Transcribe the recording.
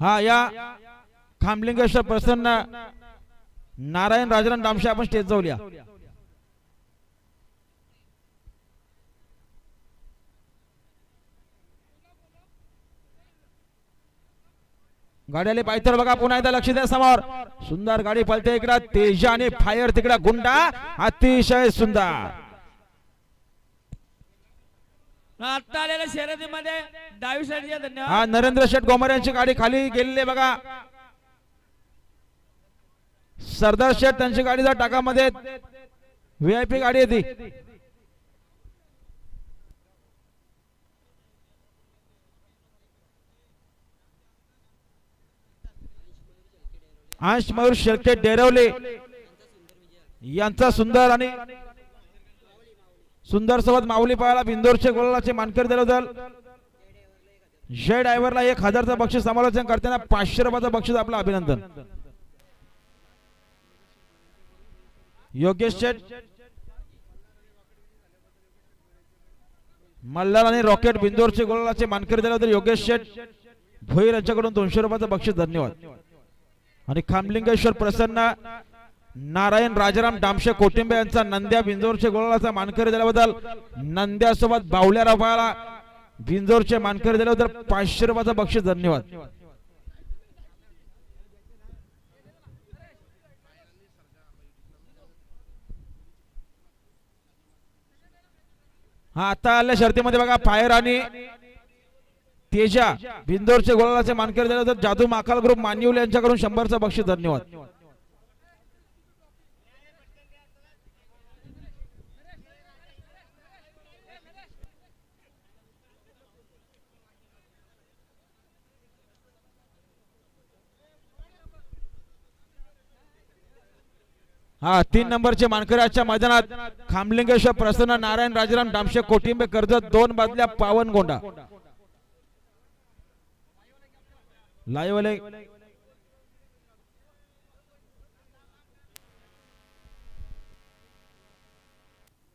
हा या खांबलिंगेश्वर प्रसन्न नारायण राजाराम डामशे आपण स्टेज जाऊया. गाड्याले पायथर बघा पुन्हा एकदा लक्ष द्या समोर. सुंदर गाडी पळते इकडं. तेजा आणि फायर तिकडं. गुंडा अतिशय सुंदर. आता आलेल्या शर्यतीमध्ये डावी साईडच्या धन्यवाद. हा नरेंद्र शेठ गोमर यांची गाडी खाली गेलेली आहे बघा. सरदार शेठ त्यांची गाडी जर टाकामध्ये व्हीआयपी गाडी येते अंश मयूर शेळके डेरवले. यांचा सुंदर आणि सुंदर सोबत माऊली पाहायला बिंदोरचे गोलाचे मानकर दल जय ड्रायव्हरला एक हजारचं बक्षीस समालोचन करताना पाचशे रुपयाचं बक्षीस आपलं अभिनंदन. योगेश शेठ. मल्हार आणि रॉकेट बिंदोरचे गोलाचे मानकरी दिले योगेश शेठ. भोईर यांच्याकडून दोनशे रुपयाचं बक्षीस धन्यवाद. आणि खामलिंगेश्वर प्रसन्न. नारायण राजाराम डामशे कोटिंबे यांचा नंद्या बिंजोरचे गोळाचा मानकरी दिल्याबद्दल नंद्यासोबत बावल्या रफाला बिंजोरचे मानकरी दिल्याबद्दल पाचशे रुपयाचा बक्षीस धन्यवाद. हा आता आल्या शर्तीमध्ये बघा फायर आणि तेजा बिंदोरचे गोळाचे मानकरी दिल्याबद्दल तर जादू माखाल ग्रुप मान्यवले यांच्याकडून शंभरचा बक्षीस धन्यवाद. हा तीन नंबरचे मानकरी आजच्या मैदानात खामलिंगेश्वर प्रसन्न नारायण राजाराम डामशे कोटिंबे कर्जत दोन बादल्या पावनगोंडा लाईव्ह